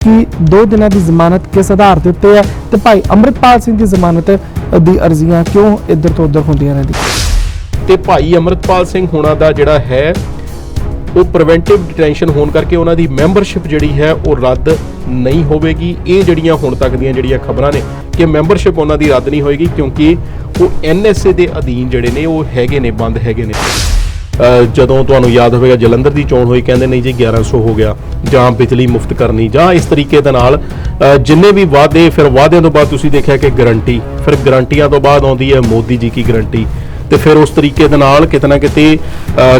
ਕਿ ਦੋ ਦਿਨਾਂ ਦੀ ਜ਼ਮਾਨਤ ਕਿਸ ਆਧਾਰ ਦੇ ਉੱਤੇ ਹੈ ਤੇ ਭਾਈ ਅੰਮ੍ਰਿਤਪਾਲ ਸਿੰਘ ਦੀ ਜ਼ਮਾਨਤ ਦੀ ਅਰਜ਼ੀਆਂ ਕਿਉਂ ਇੱਧਰ ਤੋਂ ਉੱਧਰ ਹੁੰਦੀਆਂ ਰਹਿੰਦੀਆਂ? ਤੇ ਭਾਈ ਅਮਰਤਪਾਲ ਸਿੰਘ ਹੋਣਾ ਦਾ ਜਿਹੜਾ ਹੈ, ਉਹ ਪ੍ਰੀਵੈਂਟਿਵ ਡਿਟੈਂਸ਼ਨ ਹੋਣ ਕਰਕੇ ਉਹਨਾਂ ਦੀ ਮੈਂਬਰਸ਼ਿਪ ਜਿਹੜੀ ਹੈ, ਉਹ ਰੱਦ ਨਹੀਂ ਹੋਵੇਗੀ। ਇਹ ਜਿਹੜੀਆਂ ਹੁਣ ਤੱਕ ਦੀਆਂ ਜਿਹੜੀਆਂ ਖਬਰਾਂ ਨੇ ਕਿ ਮੈਂਬਰਸ਼ਿਪ ਉਹਨਾਂ ਦੀ ਰੱਦ ਨਹੀਂ ਹੋਏਗੀ ਕਿਉਂਕਿ ਉਹ ਐਨਐਸਏ ਦੇ ਅਧੀਨ ਜਿਹੜੇ ਨੇ, ਉਹ ਹੈਗੇ ਨੇ, ਬੰਦ ਹੈਗੇ ਨੇ। ਜਦੋਂ ਤੁਹਾਨੂੰ ਯਾਦ ਹੋਵੇਗਾ ਜਲੰਧਰ ਦੀ ਚੋਣ ਹੋਈ ਕਹਿੰਦੇ ਨਹੀਂ ਜੀ 1100 ਹੋ ਗਿਆ। ਜਾਂ ਬਿਜਲੀ ਮੁਫਤ ਕਰਨੀ ਜਾਂ ਇਸ ਤਰੀਕੇ ਦੇ ਨਾਲ ਜਿੰਨੇ ਵੀ ਵਾਅਦੇ ਫਿਰ ਵਾਅਦਿਆਂ ਤੋਂ ਬਾਅਦ ਤੁਸੀਂ ਦੇਖਿਆ ਕਿ ਗਰੰਟੀ ਫਿਰ ਗਰੰਟੀਆਂ ਤੋਂ ਬਾਅਦ ਆਉਂਦੀ ਹੈ ਮੋਦੀ ਜੀ ਕੀ ਗਰੰਟੀ। ਤੇ ਫਿਰ ਉਸ ਤਰੀਕੇ ਦੇ ਨਾਲ ਕਿਤੇ ਨਾ ਕਿਤੇ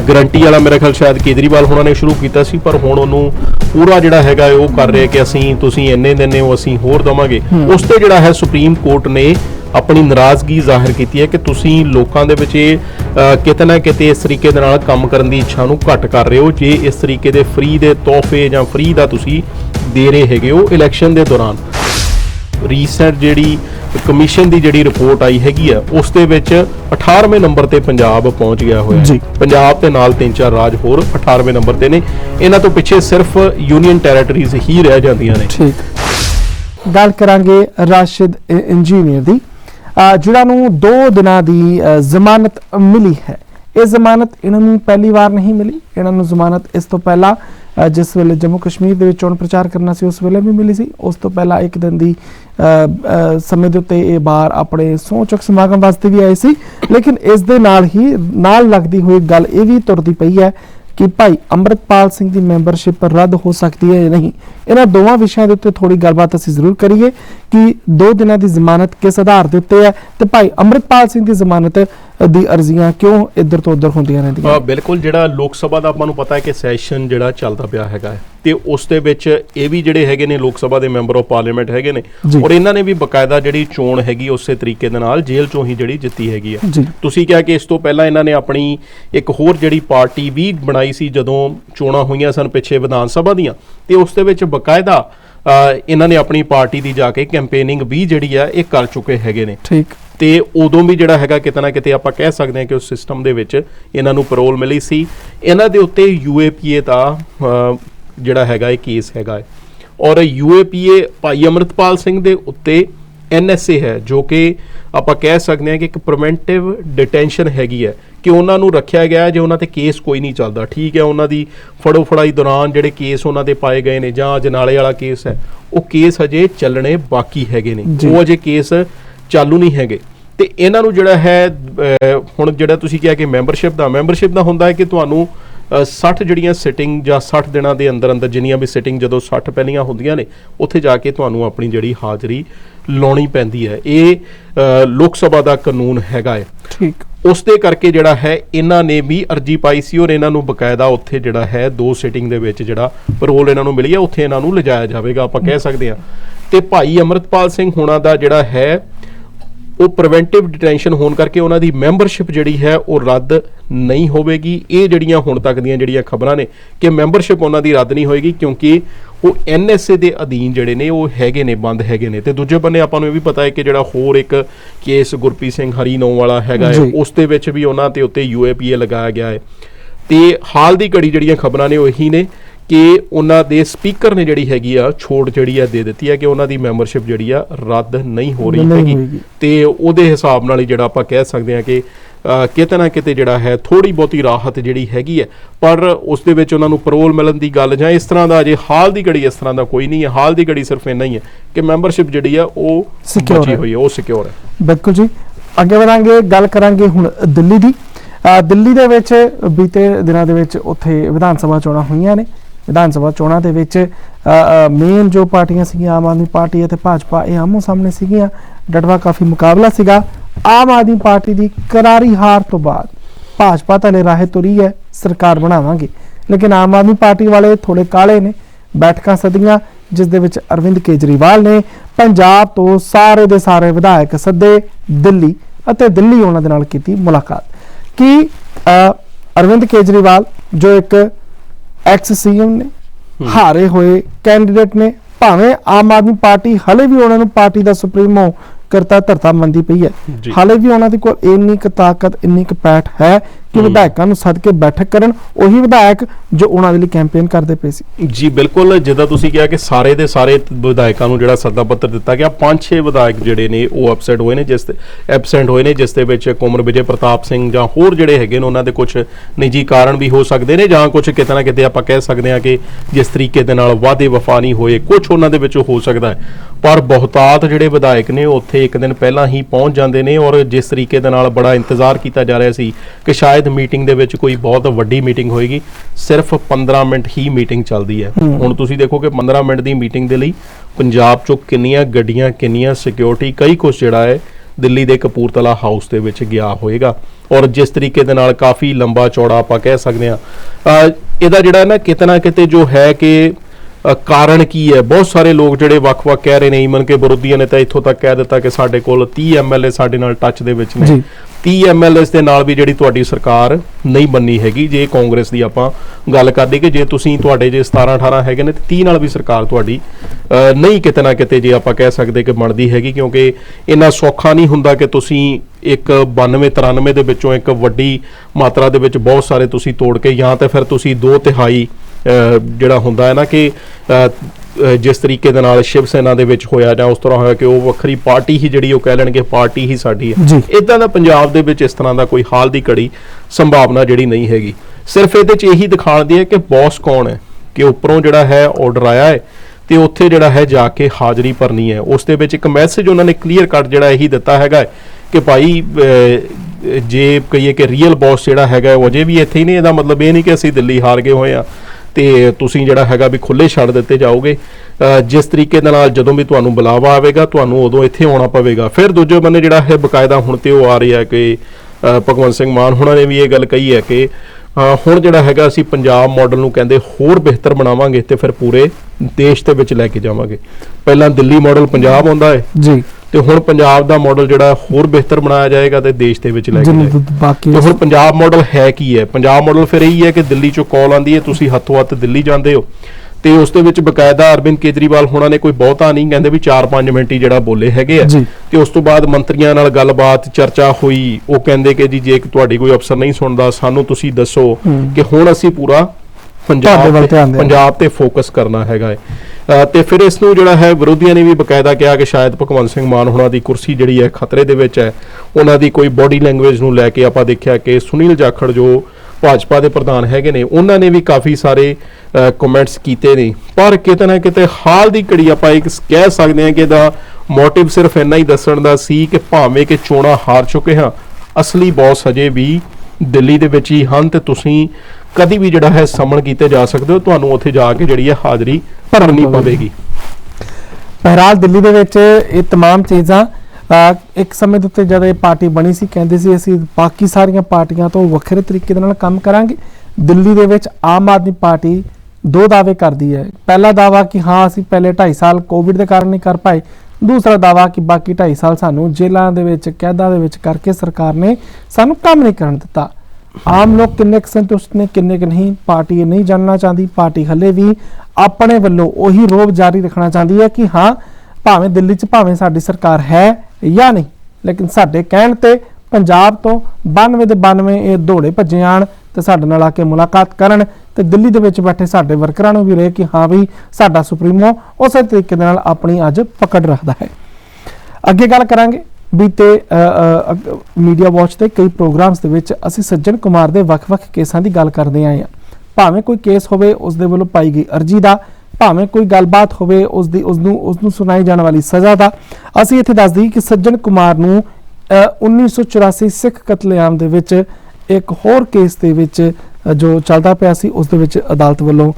ਗਰੰਟੀ ਵਾਲਾ ਮੇਰੇ ਖਿਆਲ ਸ਼ਾਇਦ ਕੇਜਰੀਵਾਲ ਹੋਣਾ ਨੇ ਸ਼ੁਰੂ ਕੀਤਾ ਸੀ ਪਰ ਹੁਣ ਉਹਨੂੰ ਪੂਰਾ ਜਿਹੜਾ ਹੈਗਾ ਉਹ ਕਰ ਰਿਹਾ ਕਿ ਅਸੀਂ ਤੁਸੀਂ ਇੰਨੇ ਦਿੰਦੇ ਹੋ ਅਸੀਂ ਹੋਰ ਦਵਾਂਗੇ। ਉਸ ਤੇ ਜਿਹੜਾ ਹੈ ਸੁਪਰੀਮ ਕੋਰਟ ਨੇ ਆਪਣੀ ਨਾਰਾਜ਼ਗੀ ਜ਼ਾਹਿਰ ਕੀਤੀ ਹੈ ਕਿ ਤੁਸੀਂ ਲੋਕਾਂ ਦੇ ਵਿੱਚ ਇਹ ਕਿਤੇ ਨਾ ਕਿਤੇ ਇਸ ਤਰੀਕੇ ਦੇ ਨਾਲ ਕੰਮ ਕਰਨ ਦੀ ਇੱਛਾ ਨੂੰ ਘੱਟ ਕਰ ਰਹੇ ਹੋ। ਜੇ ਇਸ ਤਰੀਕੇ ਦੇ ਫ੍ਰੀ ਦੇ ਤੋਹਫੇ ਜਾਂ ਫ੍ਰੀ ਦਾ ਤੁਸੀਂ ਦੇ ਰਹੇ ਹੈਗੇ ਹੋ ਇਲੈਕਸ਼ਨ ਦੇ ਦੌਰਾਨ। ਰੀਸੈਂਟ ਜਿਹੜੀ ਕਮਿਸ਼ਨ ਦੀ ਜਿਹੜੀ ਰਿਪੋਰਟ ਆਈ ਹੈਗੀ ਆ ਉਸ ਦੇ ਵਿੱਚ 18ਵੇਂ ਨੰਬਰ ਤੇ ਪੰਜਾਬ ਪਹੁੰਚ ਗਿਆ ਹੋਇਆ ਹੈ। ਪੰਜਾਬ ਤੇ ਨਾਲ ਤਿੰਨ ਚਾਰ ਰਾਜ ਹੋਰ 18ਵੇਂ ਨੰਬਰ ਤੇ ਨੇ। ਇਹਨਾਂ ਤੋਂ ਪਿੱਛੇ ਸਿਰਫ ਯੂਨੀਅਨ ਟੈਰੀਟਰੀਜ਼ ਹੀ ਰਹਿ ਜਾਂਦੀਆਂ ਨੇ। ਠੀਕ। ਗੱਲ ਕਰਾਂਗੇ ਰਾਸ਼ਿਦ ਇੰਜੀਨੀਅਰ ਦੀ। ਜਿਨ੍ਹਾਂ ਨੂੰ 2 ਦਿਨਾਂ ਦੀ ਜ਼ਮਾਨਤ ਮਿਲੀ ਹੈ। ਇਹ ਜ਼ਮਾਨਤ ਇਹਨਾਂ ਨੂੰ ਪਹਿਲੀ ਵਾਰ ਨਹੀਂ ਮਿਲੀ। ਇਹਨਾਂ ਨੂੰ ਜ਼ਮਾਨਤ ਇਸ ਤੋਂ ਪਹਿਲਾਂ ਜਿਸ ਵੇਲੇ ਜੰਮੂ ਕਸ਼ਮੀਰ ਦੇ ਵਿੱਚ ਚੋਣ ਪ੍ਰਚਾਰ ਕਰਨਾ ਸੀ, ਉਸ ਵੇਲੇ ਵੀ ਮਿਲੀ ਸੀ। ਉਸ ਤੋਂ ਪਹਿਲਾਂ ਇੱਕ ਦਿਨ ਦੀ ਸਮੇਂ ਦੇ ਉੱਤੇ ਇਹ ਬਾਹਰ ਆਪਣੇ ਸੋਚਕ ਸਮਾਗਮ ਵਾਸਤੇ ਵੀ ਆਏ ਸੀ। ਲੇਕਿਨ ਇਸ ਦੇ ਨਾਲ ਹੀ ਨਾਲ ਲੱਗਦੀ ਹੋਈ ਗੱਲ ਇਹ ਵੀ ਤੁਰਦੀ ਪਈ ਹੈ ਕਿ ਭਾਈ ਅੰਮ੍ਰਿਤਪਾਲ ਸਿੰਘ ਦੀ ਮੈਂਬਰਸ਼ਿਪ ਰੱਦ ਹੋ ਸਕਦੀ ਹੈ ਜਾਂ ਨਹੀਂ? ਇਹਨਾਂ ਦੋਵਾਂ ਵਿਸ਼ਿਆਂ ਦੇ ਉੱਤੇ ਥੋੜੀ ਗੱਲਬਾਤ ਅਸੀਂ ਜ਼ਰੂਰ ਕਰੀਏ ਕਿ ਦੋ ਦਿਨਾਂ ਦੀ ਜ਼ਮਾਨਤ ਕਿਸ ਆਧਾਰ ਦੇ ਉੱਤੇ ਹੈ ਤੇ ਭਾਈ ਅੰਮ੍ਰਿਤਪਾਲ ਸਿੰਘ ਦੀ ਜ਼ਮਾਨਤ ਦੀ ਅਰਜ਼ੀਆਂ ਕਿਉਂ ਇੱਧਰ ਤੋਂ ਉੱਧਰ ਹੁੰਦੀਆਂ ਰਹਿੰਦੀਆਂ? ਬਿਲਕੁਲ, ਜਿਹੜਾ ਲੋਕ ਸਭਾ ਦਾ ਆਪਾਂ ਨੂੰ ਪਤਾ ਹੈ ਕਿ ਸੈਸ਼ਨ ਜਿਹੜਾ ਚੱਲਦਾ ਪਿਆ ਹੈਗਾ ਤੇ ਉਸ ਦੇ ਵਿੱਚ ਇਹ ਵੀ ਜਿਹੜੇ ਹੈਗੇ ਨੇ ਲੋਕ ਸਭਾ ਦੇ ਮੈਂਬਰ ਆਫ ਪਾਰਲੀਮੈਂਟ ਹੈਗੇ ਨੇ। ਔਰ ਇਹਨਾਂ ਨੇ ਵੀ ਬਕਾਇਦਾ ਜਿਹੜੀ ਚੋਣ ਹੈਗੀ ਉਸੇ ਤਰੀਕੇ ਦੇ ਨਾਲ ਜੇਲ੍ਹ ਚੋਂ ਹੀ ਜਿਹੜੀ ਜਿੱਤੀ ਹੈਗੀ ਆ। ਤੁਸੀਂ ਕਿਹਾ ਕਿ ਇਸ ਤੋਂ ਪਹਿਲਾਂ ਇਹਨਾਂ ਨੇ ਆਪਣੀ ਇੱਕ ਹੋਰ ਜਿਹੜੀ ਪਾਰਟੀ ਵੀ ਬਣਾਈ ਸੀ ਜਦੋਂ ਚੋਣਾਂ ਹੋਈਆਂ ਸਨ ਪਿੱਛੇ ਵਿਧਾਨ ਸਭਾ ਦੀਆਂ ਤੇ ਉਸ ਦੇ ਵਿੱਚ ਬਕਾਇਦਾ ਇਹਨਾਂ ਨੇ ਆਪਣੀ ਪਾਰਟੀ ਦੀ ਜਾ ਕੇ ਕੈਂਪੇਨਿੰਗ ਵੀ ਜਿਹੜੀ ਆ ਇਹ ਕਰ ਚੁੱਕੇ ਹੈਗੇ ਨੇ। ਠੀਕ। ਤੇ ਉਦੋਂ ਵੀ ਜਿਹੜਾ ਹੈਗਾ ਕਿਤੇ ਨਾ ਕਿਤੇ ਆਪਾਂ ਕਹਿ ਸਕਦੇ ਹਾਂ ਕਿ ਉਸ ਸਿਸਟਮ ਦੇ ਵਿੱਚ ਇਹਨਾਂ ਨੂੰ ਪੈਰੋਲ ਮਿਲੀ ਸੀ। ਇਹਨਾਂ ਦੇ ਉੱਤੇ ਯੂਏਪੀਏ ਦਾ ਜਿਹੜਾ ਹੈਗਾ ਇਹ ਕੇਸ ਹੈਗਾ ਹੈ। ਔਰ ਯੂਏਪੀਏ ਭਾਈ ਅਮਰਤਪਾਲ ਸਿੰਘ ਦੇ ਉੱਤੇ ਐਨਐਸਏ ਹੈ ਜੋ ਕਿ ਆਪਾਂ ਕਹਿ ਸਕਦੇ ਹਾਂ ਕਿ ਇੱਕ ਪ੍ਰੀਵੈਂਟਿਵ ਡਿਟੈਂਸ਼ਨ ਹੈਗੀ ਹੈ ਕਿ ਉਹਨਾਂ ਨੂੰ ਰੱਖਿਆ ਗਿਆ ਜੇ ਉਹਨਾਂ ਤੇ ਕੇਸ ਕੋਈ ਨਹੀਂ ਚੱਲਦਾ। ਠੀਕ ਹੈ ਉਹਨਾਂ ਦੀ ਫੜੋ ਫੜਾਈ ਦੌਰਾਨ ਜਿਹੜੇ ਕੇਸ ਉਹਨਾਂ ਦੇ ਪਾਏ ਗਏ ਨੇ ਜਾਂ ਜਨਾਲੇ ਵਾਲਾ ਕੇਸ ਹੈ ਉਹ ਕੇਸ ਹਜੇ ਚੱਲਣੇ ਬਾਕੀ ਹੈਗੇ ਨੇ। ਉਹ ਅਜੇ ਕੇਸ ਚਾਲੂ ਨਹੀਂ ਹੈਗੇ। ਤੇ ਇਹਨਾਂ ਨੂੰ ਜਿਹੜਾ ਹੈ ਹੁਣ ਜਿਹੜਾ ਤੁਸੀਂ ਕਿਹਾ ਕਿ ਮੈਂਬਰਸ਼ਿਪ ਦਾ ਮੈਂਬਰਸ਼ਿਪ ਦਾ ਹੁੰਦਾ ਹੈ ਕਿ ਤੁਹਾਨੂੰ 60 ਜਿਹੜੀਆਂ ਸਿਟਿੰਗ ਜਾਂ 60 ਦਿਨਾਂ ਦੇ ਅੰਦਰ ਅੰਦਰ ਜਿੰਨੀਆਂ ਵੀ ਸਿਟਿੰਗ ਜਦੋਂ 60 ਪਹਿਲੀਆਂ ਹੁੰਦੀਆਂ ਨੇ ਉੱਥੇ ਜਾ ਕੇ ਤੁਹਾਨੂੰ ਆਪਣੀ ਜਿਹੜੀ ਹਾਜ਼ਰੀ ਲਾਉਣੀ ਪੈਂਦੀ ਹੈ। ਇਹ ਲੋਕ ਸਭਾ ਦਾ ਕਾਨੂੰਨ ਹੈਗਾ ਹੈ। ਠੀਕ। ਉਸ ਦੇ ਕਰਕੇ ਜਿਹੜਾ ਹੈ ਇਹਨਾਂ ਨੇ ਵੀ ਅਰਜੀ ਪਾਈ ਸੀ ਔਰ ਇਹਨਾਂ ਨੂੰ ਬਕਾਇਦਾ ਉੱਥੇ ਜਿਹੜਾ ਹੈ ਦੋ ਸਿਟਿੰਗ ਦੇ ਵਿੱਚ ਜਿਹੜਾ ਪਰੋਲ ਇਹਨਾਂ ਨੂੰ ਮਿਲੀ ਹੈ ਉੱਥੇ ਇਹਨਾਂ ਨੂੰ ਲਿਜਾਇਆ ਜਾਵੇਗਾ ਆਪਾਂ ਕਹਿ ਸਕਦੇ ਹਾਂ। ਤੇ ਭਾਈ ਅਮਰਤਪਾਲ ਸਿੰਘ ਹੋਣਾ ਦਾ ਜਿਹੜਾ ਹੈ ਉਹ ਪ੍ਰੀਵੈਂਟਿਵ ਡਿਟੈਂਸ਼ਨ ਹੋਣ ਕਰਕੇ ਉਹਨਾਂ ਦੀ ਮੈਂਬਰਸ਼ਿਪ ਜਿਹੜੀ ਹੈ ਉਹ ਰੱਦ ਨਹੀਂ ਹੋਵੇਗੀ। ਇਹ ਜਿਹੜੀਆਂ ਹੁਣ ਤੱਕ ਦੀਆਂ ਜਿਹੜੀਆਂ ਖਬਰਾਂ ਨੇ ਕਿ ਮੈਂਬਰਸ਼ਿਪ ਉਹਨਾਂ ਦੀ ਰੱਦ ਨਹੀਂ ਹੋਏਗੀ ਕਿਉਂਕਿ ਉਹ ਐਨਐਸਏ ਦੇ ਅਧੀਨ ਜਿਹੜੇ ਨੇ ਉਹ ਹੈਗੇ ਨੇ ਬੰਦ ਹੈਗੇ ਨੇ। ਤੇ ਦੂਜੇ ਬੰਨੇ ਆਪਾਂ ਨੂੰ ਇਹ ਵੀ ਪਤਾ ਹੈ ਕਿ ਜਿਹੜਾ ਹੋਰ ਇੱਕ ਕੇਸ ਗੁਰਪ੍ਰੀਤ ਸਿੰਘ ਹਰੀਨੋ ਵਾਲਾ ਹੈਗਾ ਹੈ। ਉਸ ਦੇ ਵਿੱਚ ਵੀ ਉਹਨਾਂ ਤੇ ਉੱਤੇ ਯੂਏਪੀਏ ਲਗਾਇਆ ਗਿਆ ਹੈ। ਤੇ ਹਾਲ ਦੀ ਘੜੀ ਜਿਹੜੀਆਂ ਖਬਰਾਂ ਨੇ ਉਹ ਇਹੀ ਨੇ ਕਿ ਉਹਨਾਂ ਦੇ ਸਪੀਕਰ ਨੇ ਜਿਹੜੀ ਹੈਗੀ ਆ ਛੋਟ ਜਿਹੜੀ ਆ ਦੇ ਦਿੱਤੀ ਹੈ ਕਿ ਉਹਨਾਂ ਦੀ ਮੈਂਬਰਸ਼ਿਪ ਜਿਹੜੀ ਆ ਰੱਦ ਨਹੀਂ ਹੋ ਰਹੀ ਹੈਗੀ। ਤੇ ਉਹਦੇ ਹਿਸਾਬ ਨਾਲ ਹੀ ਜਿਹੜਾ ਆਪਾਂ ਕਹਿ ਸਕਦੇ ਹਾਂ ਕਿ ਕਿਤੇ ਨਾ ਕਿਤੇ ਜਿਹੜਾ ਹੈ ਥੋੜੀ ਬਹੁਤੀ ਰਾਹਤ ਜਿਹੜੀ ਹੈਗੀ ਹੈ। ਪਰ ਉਸ ਦੇ ਵਿੱਚ ਉਹਨਾਂ ਨੂੰ ਪਰੋਲ ਮਿਲਣ ਦੀ ਗੱਲ ਜਾਂ ਇਸ ਤਰ੍ਹਾਂ ਦਾ ਅਜੇ ਹਾਲ ਦੀ ਘੜੀ ਇਸ ਤਰ੍ਹਾਂ ਦਾ ਕੋਈ ਨਹੀਂ ਹੈ। ਹਾਲ ਦੀ ਘੜੀ ਸਿਰਫ ਇੰਨਾ ਹੀ ਹੈ ਕਿ ਮੈਂਬਰਸ਼ਿਪ ਜਿਹੜੀ ਆ ਉਹ ਹੈ। ਹੋਈ ਹੈ ਉਹ ਸਿਕਿਉਰ ਹੈ। ਬਿਲਕੁਲ ਜੀ। ਅੱਗੇ ਵਧਾਂਗੇ ਗੱਲ ਕਰਾਂਗੇ ਹੁਣ ਦਿੱਲੀ ਦੀ। ਦਿੱਲੀ ਦੇ ਵਿੱਚ ਬੀਤੇ ਦਿਨਾਂ ਦੇ ਵਿੱਚ ਉੱਥੇ ਵਿਧਾਨ ਸਭਾ ਚੋਣਾਂ ਹੋਈਆਂ ਨੇ। ਵਿਧਾਨ ਸਭਾ ਚੋਣਾਂ ਦੇ ਵਿੱਚ ਮੇਨ ਜੋ ਪਾਰਟੀਆਂ ਸੀਗੀਆਂ, ਆਮ ਆਦਮੀ ਪਾਰਟੀ ਅਤੇ ਭਾਜਪਾ, ਇਹ ਆਮੋ ਸਾਹਮਣੇ ਸੀਗੀਆਂ। ਡਟਵਾ ਕਾਫੀ ਮੁਕਾਬਲਾ ਸੀਗਾ। ਆਮ ਆਦਮੀ ਪਾਰਟੀ ਦੀ ਕਰਾਰੀ ਹਾਰ ਤੋਂ ਬਾਅਦ ਭਾਜਪਾ ਤਾਂ ਲੈ ਰਾਹੇ ਤੁਰੀ ਹੈ, ਸਰਕਾਰ ਬਣਾਵਾਂਗੇ। ਲੇਕਿਨ ਆਮ ਆਦਮੀ ਪਾਰਟੀ ਵਾਲੇ ਥੋੜੇ ਕਾਲੇ ਨੇ, ਬੈਠਕਾਂ ਸਦੀਆਂ, ਜਿਸ ਦੇ ਵਿੱਚ ਅਰਵਿੰਦ ਕੇਜਰੀਵਾਲ ਨੇ, ਪੰਜਾਬ ਤੋਂ ਸਾਰੇ ਦੇ ਸਾਰੇ ਵਿਧਾਇਕ ਸੱਦੇ, ਦਿੱਲੀ ਅਤੇ ਦਿੱਲੀ ਉਹਨਾਂ ਦੇ ਨਾਲ ਕੀਤੀ ਮੁਲਾਕਾਤ। ਕਿ ਅਰਵਿੰਦ ਕੇਜਰੀਵਾਲ, ਜੋ ਇੱਕ ਐਕਸ ਸੀਐਮ ਨੇ ਹਾਰੇ ਹੋਏ ਕੈਂਡੀਡੇਟ ਨੇ ਭਾਵੇਂ ਆਮ ਆਦਮੀ ਪਾਰਟੀ ਹਲੇ ਵੀ ਉਹਨਾਂ ਨੂੰ ਪਾਰਟੀ ਦਾ ਸੁਪਰੀਮੋ ਕਰਤਾ ਧਰਤਾ ਮੰਦੀ ਪਈ ਹੈ। ਹਾਲੇ ਵੀ ਉਹਨਾਂ ਦੇ ਕੋਲ ਇੰਨੀ ਕੁ ਤਾਕਤ ਇੰਨੀ ਕੁ ਪੈਠ ਹੈ ਕਿ ਵਿਧਾਇਕਾਂ ਨੂੰ ਸੱਦ ਕੇ ਬੈਠਕ ਕਰਨ ਉਹੀ ਵਿਧਾਇਕ ਜੋ ਉਹਨਾਂ ਦੇ ਲਈ ਕੈਂਪੇਨ ਕਰਦੇ ਪਏ ਸੀ। ਜੀ ਬਿਲਕੁਲ ਜਿੱਦਾਂ ਤੁਸੀਂ ਕਿਹਾ ਕਿ ਸਾਰੇ ਦੇ ਸਾਰੇ ਵਿਧਾਇਕਾਂ ਨੂੰ ਜਿਹੜਾ ਸੱਦਾ ਪੱਤਰ ਦਿੱਤਾ ਗਿਆ ਪੰਜ ਛੇ ਵਿਧਾਇਕ ਜਿਹੜੇ ਨੇ ਉਹ ਅਪਸੈਟ ਹੋਏ ਨੇ ਜਿਸ ਤੇ ਐਬਸੈਂਟ ਹੋਏ ਨੇ ਜਿਸ ਦੇ ਵਿੱਚ ਕੁਮਰ ਵਿਜੇ ਪ੍ਰਤਾਪ ਸਿੰਘ ਜਾਂ ਹੋਰ ਜਿਹੜੇ ਹੈਗੇ ਨੇ ਉਹਨਾਂ ਦੇ ਕੁਝ ਨਿੱਜੀ ਕਾਰਨ ਵੀ ਹੋ ਸਕਦੇ ਨੇ ਜਾਂ ਕੁਝ ਕਿਤੇ ਨਾ ਕਿਤੇ ਆਪਾਂ ਕਹਿ ਸਕਦੇ ਹਾਂ ਕਿ ਜਿਸ ਤਰੀਕੇ ਦੇ ਨਾਲ ਵਾਅਦੇ ਵਫਾ ਨਹੀਂ ਹੋਏ ਕੁਝ ਉਹਨਾਂ ਦੇ ਵਿੱਚ ਹੋ ਸਕਦਾ ਹੈ। ਪਰ ਬਹੁਤਾਤ ਜਿਹੜੇ ਵਿਧਾਇਕ ਨੇ ਉਹ ਉੱਥੇ ਇੱਕ ਦਿਨ ਪਹਿਲਾਂ ਹੀ ਪਹੁੰਚ ਜਾਂਦੇ ਨੇ ਔਰ ਜਿਸ ਤਰੀਕੇ ਦੇ ਨਾਲ ਬੜਾ ਇੰਤਜ਼ਾਰ ਕੀਤਾ ਜਾ ਰਿਹਾ ਸੀ ਕਿ ਸ਼ਾਇਦ ਮੀਟਿੰਗ ਦੇ ਵਿੱਚ ਕੋਈ ਬਹੁਤ ਵੱਡੀ ਮੀਟਿੰਗ ਹੋਏਗੀ ਸਿਰਫ 15 ਮਿੰਟ ਹੀ ਮੀਟਿੰਗ ਚੱਲਦੀ ਹੈ। ਹੁਣ ਤੁਸੀਂ ਦੇਖੋ ਕਿ 15 ਮਿੰਟ ਦੀ ਮੀਟਿੰਗ ਦੇ ਲਈ ਪੰਜਾਬ ਚੋਂ ਕਿੰਨੀਆਂ ਗੱਡੀਆਂ ਕਿੰਨੀਆਂ ਸਿਕਿਉਰਿਟੀ ਕਈ ਕੁਝ ਜਿਹੜਾ ਹੈ ਦਿੱਲੀ ਦੇ ਕਪੂਰਤਲਾ ਹਾਊਸ ਦੇ ਵਿੱਚ ਗਿਆ ਹੋਏਗਾ। ਔਰ ਜਿਸ ਤਰੀਕੇ ਦੇ ਨਾਲ ਕਾਫੀ ਲੰਬਾ ਚੌੜਾ ਆਪਾਂ ਕਹਿ ਸਕਦੇ ਹਾਂ। ਅਹ ਇਹਦਾ ਜਿਹੜਾ ਨਾ ਕਿਤੇ ਨਾ ਕਿਤੇ ਜੋ ਹੈ ਕਿ ਕਾਰਨ ਕੀ ਹੈ ਬਹੁਤ ਸਾਰੇ ਲੋਕ ਜਿਹੜੇ ਵੱਖ-ਵੱਖ ਕਹਿ ਰਹੇ ਨੇ ਈਵਨ ਕਿ ਵਿਰੋਧੀਆਂ ਨੇ ਤਾਂ ਇੱਥੋਂ ਤੱਕ ਕਹਿ ਦਿੱਤਾ ਕਿ ਸਾਡੇ ਕੋਲ 30 ਐਮਐਲਏ ਸਾਡੇ ਨਾਲ ਟੱਚ ਦੇ ਵਿੱਚ ਨੇ। 30 ਐਮਐਲਏਸ ਦੇ ਨਾਲ ਵੀ ਜਿਹੜੀ ਤੁਹਾਡੀ ਸਰਕਾਰ ਨਹੀਂ ਬੰਨੀ ਹੈਗੀ, ਜੇ ਕਾਂਗਰਸ ਦੀ ਆਪਾਂ ਗੱਲ ਕਰਦੇ ਕਿ ਜੇ ਤੁਸੀਂ ਤੁਹਾਡੇ ਜੇ 17 18 ਹੈਗੇ ਨੇ, ਤੇ 30 ਨਾਲ ਵੀ ਸਰਕਾਰ ਤੁਹਾਡੀ ਨਹੀਂ ਕਿਤੇ ਨਾ ਕਿਤੇ ਜੇ ਆਪਾਂ ਕਹਿ ਸਕਦੇ ਕਿ ਬਣਦੀ ਹੈਗੀ, ਕਿਉਂਕਿ ਇੰਨਾ ਸੌਖਾ ਨਹੀਂ ਹੁੰਦਾ ਕਿ ਤੁਸੀਂ ਇੱਕ 92 93 ਦੇ ਵਿੱਚੋਂ ਇੱਕ ਵੱਡੀ ਮਾਤਰਾ ਦੇ ਵਿੱਚ ਬਹੁਤ ਸਾਰੇ ਤੁਸੀਂ ਤੋੜ ਕੇ ਜਾਂ ਤਾਂ ਫਿਰ ਤੁਸੀਂ ਦੋ ਤਿਹਾਈ ਜਿਹੜਾ ਹੁੰਦਾ ਹੈ ਨਾ ਕਿ ਜਿਸ ਤਰੀਕੇ ਦੇ ਨਾਲ ਸ਼ਿਵ ਸੈਨਾ ਦੇ ਵਿੱਚ ਹੋਇਆ ਜਾਂ ਉਸ ਤਰ੍ਹਾਂ ਹੋਇਆ ਕਿ ਉਹ ਵੱਖਰੀ ਪਾਰਟੀ ਹੀ ਜਿਹੜੀ ਉਹ ਕਹਿ ਲੈਣਗੇ ਪਾਰਟੀ ਹੀ ਸਾਡੀ। ਹੈ। ਇਦਾਂ ਦਾ ਪੰਜਾਬ ਦੇ ਵਿੱਚ ਇਸ ਤਰ੍ਹਾਂ ਦਾ ਕੋਈ ਹਾਲ ਦੀ ਘੜੀ ਸੰਭਾਵਨਾ ਜਿਹੜੀ ਨਹੀਂ ਹੈਗੀ। ਸਿਰਫ ਇਹਦੇ 'ਚ ਇਹੀ ਦਿਖਾਉਂਦੀ ਹੈ ਕਿ ਬੌਸ ਕੌਣ ਹੈ ਕਿ ਉੱਪਰੋਂ ਜਿਹੜਾ ਹੈ ਆਰਡਰ ਆਇਆ ਹੈ ਤੇ ਉੱਥੇ ਜਿਹੜਾ ਹੈ ਜਾ ਕੇ ਹਾਜ਼ਰੀ ਭਰਨੀ ਹੈ। ਉਸ ਦੇ ਵਿੱਚ ਇੱਕ ਮੈਸੇਜ ਉਹਨਾਂ ਨੇ ਕਲੀਅਰ ਕੱਟ ਜਿਹੜਾ ਇਹੀ ਦਿੱਤਾ ਹੈਗਾ ਕਿ ਭਾਈ ਜੇ ਕਹੀਏ ਕਿ ਰੀਅਲ ਬੌਸ ਜਿਹੜਾ ਹੈਗਾ ਉਹ ਅਜੇ ਵੀ ਇੱਥੇ ਹੀ ਨਹੀਂ ਇਹਦਾ ਮਤਲਬ ਇਹ ਨਹੀਂ ਕਿ ਅਸੀਂ ਦਿੱਲੀ ਹਾਰ ਗਏ ਹੋਏ ਆ ਤੇ ਤੁਸੀਂ ਜਿਹੜਾ ਹੈਗਾ ਵੀ ਖੁੱਲੇ ਛੱਡ ਦਿੱਤੇ ਜਾਓਗੇ ਜਿਸ ਤਰੀਕੇ ਦੇ ਨਾਲ ਜਦੋਂ ਵੀ ਤੁਹਾਨੂੰ ਬੁਲਾਵਾ ਆਵੇਗਾ, ਤੁਹਾਨੂੰ ਉਦੋਂ ਇੱਥੇ ਆਉਣਾ ਪਵੇਗਾ। ਫਿਰ ਦੂਜੇ ਬੰਨੇ ਜਿਹੜਾ ਹੈ ਬਕਾਇਦਾ ਹੁਣ ਤੇ ਉਹ ਆ ਰਹੀ ਹੈ ਕਿ ਭਗਵੰਤ ਸਿੰਘ ਮਾਨ ਹੁਣਾਂ ਨੇ ਵੀ ਇਹ ਗੱਲ ਕਹੀ ਹੈ ਕਿ ਹੁਣ ਜਿਹੜਾ ਹੈਗਾ ਅਸੀਂ ਪੰਜਾਬ ਮਾਡਲ ਨੂੰ ਕਹਿੰਦੇ ਹੋਰ ਬਿਹਤਰ ਬਣਾਵਾਂਗੇ ਤੇ ਫਿਰ ਪੂਰੇ ਦੇਸ਼ ਦੇ ਵਿੱਚ ਲੈ ਕੇ ਜਾਵਾਂਗੇ। ਪਹਿਲਾਂ ਦਿੱਲੀ ਮਾਡਲ ਪੰਜਾਬ ਆਉਂਦਾ ਹੈ ਜੀ। ਤੇ ਹੁਣ ਪੰਜਾਬ ਦਾ ਮਾਡਲ ਜਿਹੜਾ ਹੋਰ ਬਿਹਤਰ ਬਣਾਇਆ ਜਾਏਗਾ ਤੇ ਦੇਸ਼ ਦੇ ਵਿੱਚ ਲੈ ਕੇ ਜਾਏਗਾ। ਤੇ ਹੁਣ ਪੰਜਾਬ ਮਾਡਲ ਹੈ ਕੀ ਹੈ? ਪੰਜਾਬ ਮਾਡਲ ਫਿਰ ਇਹੀ ਹੈ ਕਿ ਦਿੱਲੀ ਚੋਂ ਕਾਲ ਆਂਦੀ ਹੈ ਤੁਸੀਂ ਹੱਥੋਂ ਹੱਥ ਦਿੱਲੀ ਜਾਂਦੇ ਹੋ। ਤੇ ਉਸ ਦੇ ਵਿੱਚ ਬਕਾਇਦਾ ਅਰਵਿੰਦ ਕੇਜਰੀਵਾਲ ਹੋਣਾ ਨੇ ਕੋਈ ਬਹੁਤਾ ਨਹੀਂ ਕਹਿੰਦੇ ਵੀ 4-5 ਮਿੰਟ ਹੀ ਜਿਹੜਾ ਬੋਲੇ ਹੈਗੇ ਆ। ਤੇ ਉਸ ਤੋਂ ਬਾਅਦ ਮੰਤਰੀਆਂ ਨਾਲ ਗੱਲਬਾਤ ਚਰਚਾ ਹੋਈ ਉਹ ਕਹਿੰਦੇ ਕਿ ਜੀ ਜੇ ਤੁਹਾਡੀ ਕੋਈ ਅਫਸਰ ਨਹੀਂ ਸੁਣਦਾ ਸਾਨੂੰ ਤੁਸੀਂ ਦੱਸੋ ਕਿ ਹੁਣ ਅਸੀਂ ਪੂਰਾ ਪੰਜਾਬ ਤੇ। ਪੰਜਾਬ ਫੋਕਸ ਕਰਨਾ ਹੈਗਾ ਹੈ ਤੇ ਫਿਰ ਇਸ ਨੂੰ ਜਿਹੜਾ ਹੈ ਵਿਰੋਧੀਆਂ ਨੇ ਵੀ ਬਕਾਇਦਾ ਕਿਹਾ ਕਿ ਸ਼ਾਇਦ ਭਗਵੰਤ ਸਿੰਘ ਮਾਨ ਹੁਣਾਂ ਦੀ ਕੁਰਸੀ ਜਿਹੜੀ ਹੈ ਖਤਰੇ ਦੇ ਵਿੱਚ ਹੈ ਉਹਨਾਂ ਦੀ ਕੋਈ ਬਾਡੀ ਲੈਂਗੁਏਜ ਨੂੰ ਲੈ ਕੇ ਆਪਾਂ ਦੇਖਿਆ ਕਿ ਸੁਨੀਲ ਜਾਖੜ ਜੋ ਭਾਜਪਾ ਦੇ ਪ੍ਰਧਾਨ ਹੈਗੇ ਨੇ ਉਹਨਾਂ ਨੇ ਵੀ ਕਾਫੀ ਸਾਰੇ ਕਮੈਂਟਸ ਕੀਤੇ ਨੇ ਪਰ ਕਿਤੇ ਨਾ ਕਿਤੇ ਹਾਲ ਦੀ ਘੜੀ ਆਪਾਂ ਇੱਕ ਕਹਿ ਸਕਦੇ ਹਾਂ ਕਿ ਇਹਦਾ ਮੋਟਿਵ ਸਿਰਫ ਇੰਨਾ ਹੀ ਦੱਸਣ ਦਾ ਸੀ ਕਿ ਭਾਵੇਂ ਕਿ ਚੋਣਾਂ ਹਾਰ ਚੁੱਕੇ ਹਾਂ ਅਸਲੀ ਬੌਸ ਹਜੇ ਵੀ ਦਿੱਲੀ ਦੇ ਵਿੱਚ ਹੀ ਹਨ ਤੇ ਤੁਸੀਂ ਕਦੀ ਵੀ ਜਿਹੜਾ ਹੈ ਸਮਣ ਕੀਤੇ ਜਾ ਸਕਦੇ ਹੋ ਤੁਹਾਨੂੰ ਉੱਥੇ ਜਾ ਕੇ ਜਿਹੜੀ ਹੈ ਹਾਜ਼ਰੀ ਭਰਨੀ ਪਵੇਗੀ ਬਹਰਾਲ ਦਿੱਲੀ ਦੇ ਵਿੱਚ ਇਹ तमाम ਚੀਜ਼ਾਂ ਅਹ, ਇੱਕ ਸਮੇਂ ਦੇ ਉੱਤੇ ਜਦ ਇਹ ਪਾਰਟੀ ਬਣੀ ਸੀ, ਕਹਿੰਦੇ ਸੀ ਅਸੀਂ ਬਾਕੀ ਸਾਰੀਆਂ ਪਾਰਟੀਆਂ ਤੋਂ ਵੱਖਰੇ ਤਰੀਕੇ ਦੇ ਨਾਲ ਕੰਮ ਕਰਾਂਗੇ। ਦਿੱਲੀ ਦੇ ਵਿੱਚ ਆਮ ਆਦਮੀ ਪਾਰਟੀ ਦੋ ਦਾਅਵੇ ਕਰਦੀ ਹੈ। ਪਹਿਲਾ ਦਾਅਵਾ ਕਿ ਹਾਂ, ਅਸੀਂ ਪਹਿਲੇ 2.5 ਸਾਲ ਕੋਵਿਡ ਦੇ ਕਾਰਨ ਨਹੀਂ ਕਰ ਪਾਏ। ਦੂਸਰਾ ਦਾਅਵਾ ਕਿ ਬਾਕੀ 2.5 ਸਾਲ ਸਾਨੂੰ ਜੇਲ੍ਹਾਂ ਦੇ ਵਿੱਚ, ਕੈਦਾਂ ਦੇ ਵਿੱਚ ਕਰਕੇ ਸਰਕਾਰ ਨੇ ਸਾਨੂੰ ਕੰਮ ਨਹੀਂ ਕਰਨ ਦਿੱਤਾ। ਆਮ ਲੋਕ ਕਿੰਨੇ ਕੁ ਸੰਤੁਸ਼ਟ ਨੇ, ਕਿੰਨੇ ਕੁ ਨਹੀਂ, ਪਾਰਟੀ ਇਹ ਨਹੀਂ ਜਾਣਨਾ ਚਾਹੁੰਦੀ। ਪਾਰਟੀ ਹੱਲੇ ਵੀ ਆਪਣੇ ਵੱਲੋਂ ਉਹੀ ਰੋਬ ਜਾਰੀ ਰੱਖਣਾ ਚਾਹੁੰਦੀ ਹੈ ਕਿ ਹਾਂ, ਭਾਵੇਂ ਦਿੱਲੀ 'ਚ ਭਾਵੇਂ ਸਾਡੀ ਸਰਕਾਰ ਹੈ ਜਾਂ ਨਹੀਂ। ਲੇਕਿਨ ਸਾਡੇ ਕਹਿਣ ਤੇ ਪੰਜਾਬ ਤੋਂ 92 ਦੇ 92 ਇਹ ਦੌੜੇ ਭੱਜੇ ਆਣ ਤੇ ਸਾਡੇ ਨਾਲ ਆ ਕੇ ਮੁਲਾਕਾਤ ਕਰਨ ਤੇ ਦਿੱਲੀ ਦੇ ਵਿੱਚ ਬੈਠੇ ਸਾਡੇ ਵਰਕਰਾਂ ਨੂੰ ਵੀ ਰਹੇ ਕਿ ਹਾਂ ਵੀ ਸਾਡਾ ਸੁਪਰੀਮੋ ਉਸੇ ਤਰੀਕੇ ਦੇ ਨਾਲ ਆਪਣੀ ਅੱਜ ਪਕੜ ਰੱਖਦਾ ਹੈ। ਅੱਗੇ ਗੱਲ ਕਰਾਂਗੇ ਬੀਤੇ ਮੀਡੀਆ ਵਾਚ ਤੇ ਕਈ ਪ੍ਰੋਗਰਾਮਸ ਦੇ ਵਿੱਚ ਅਸੀਂ ਸੱਜਣ ਕੁਮਾਰ ਦੇ ਵੱਖ-ਵੱਖ ਕੇਸਾਂ ਦੀ ਗੱਲ ਕਰਦੇ ਆਏ ਹਾਂ। ਭਾਵੇਂ ਕੋਈ ਕੇਸ ਹੋਵੇ, ਉਸ ਦੇ ਵੱਲੋਂ ਪਾਈ ਗਈ ਅਰਜੀ ਦਾ ਭਾਵੇਂ ਕੋਈ ਗੱਲਬਾਤ ਹੋਵੇ ਉਸ ਦੀ ਉਸ ਨੂੰ ਉਸ ਨੂੰ ਸੁਣਾਈ ਜਾਣ ਵਾਲੀ ਸਜ਼ਾ ਦਾ। ਅਸੀਂ ਇੱਥੇ ਦੱਸ ਦਈਏ ਕਿ ਸੱਜਣ ਕੁਮਾਰ ਨੂੰ ਅ, 1984 ਸਿੱਖ ਕਤਲੇਆਮ ਦੇ ਵਿੱਚ ਇੱਕ ਹੋਰ ਕੇਸ ਦੇ ਵਿੱਚ ਜੋ ਚੱਲਦਾ ਪਿਆ ਸੀ ਉਸ ਦੇ ਵਿੱਚ ਅਦਾਲਤ ਵੱਲੋਂ